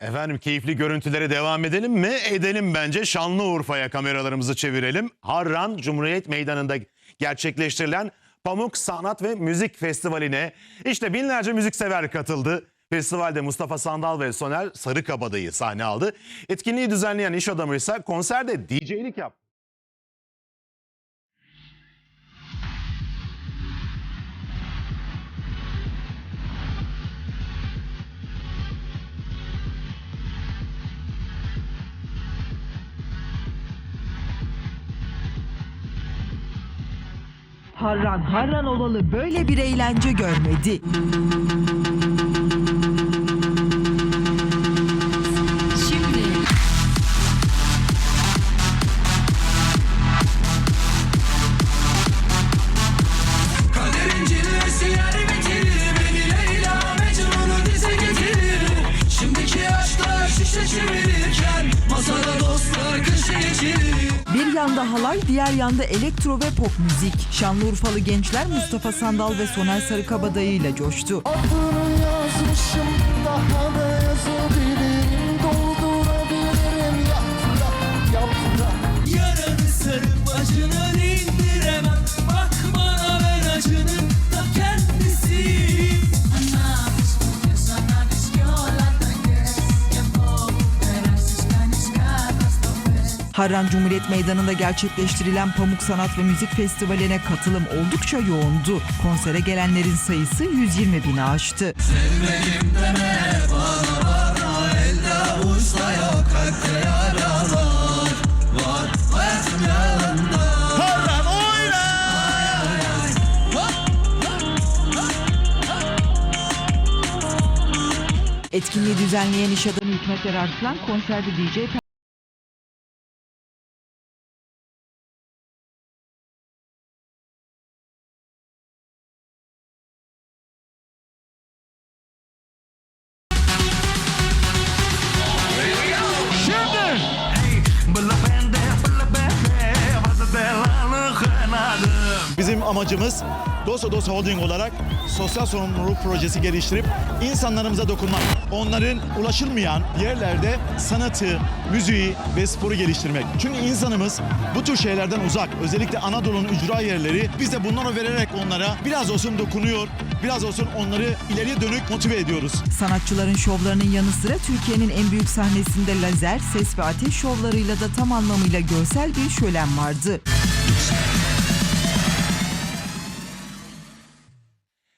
Efendim keyifli görüntülere devam edelim mi? Edelim bence. Şanlıurfa'ya kameralarımızı çevirelim. Harran Cumhuriyet Meydanı'nda gerçekleştirilen Pamuk Sanat ve Müzik Festivali'ne işte binlerce müziksever katıldı. Festivalde Mustafa Sandal ve Soner Sarıkabadayı sahne aldı. Etkinliği düzenleyen iş adamı ise konserde DJ'lik yaptı. Harran harran olalı böyle bir eğlence görmedi. Şimdi Şimdiki aşklar şişe çevirirken Masada dostlar kışı geçirir yanda halay diğer yanda elektro ve pop müzik. Şanlıurfalı gençler Mustafa Sandal ve Soner Sarıkabadayı ile coştu. Yazmışım daha da yazabilirim Harran Cumhuriyet Meydanı'nda gerçekleştirilen Pamuk Sanat ve Müzik Festivali'ne katılım oldukça yoğundu. Konsere gelenlerin sayısı 120 bini aştı. Etkinliği düzenleyen iş adamı Hikmet Erarslan konserde DJ amacımız Dosa Dosa Holding olarak sosyal sorumluluk projesi geliştirip insanlarımıza dokunmak. Onların ulaşılmayan yerlerde sanatı, müziği ve sporu geliştirmek. Çünkü insanımız bu tür şeylerden uzak. Özellikle Anadolu'nun ücra yerleri biz de bunları vererek onlara biraz olsun dokunuyor, biraz olsun onları ileriye dönük motive ediyoruz. Sanatçıların şovlarının yanı sıra Türkiye'nin en büyük sahnesinde lazer, ses ve ateş şovlarıyla da tam anlamıyla görsel bir şölen vardı.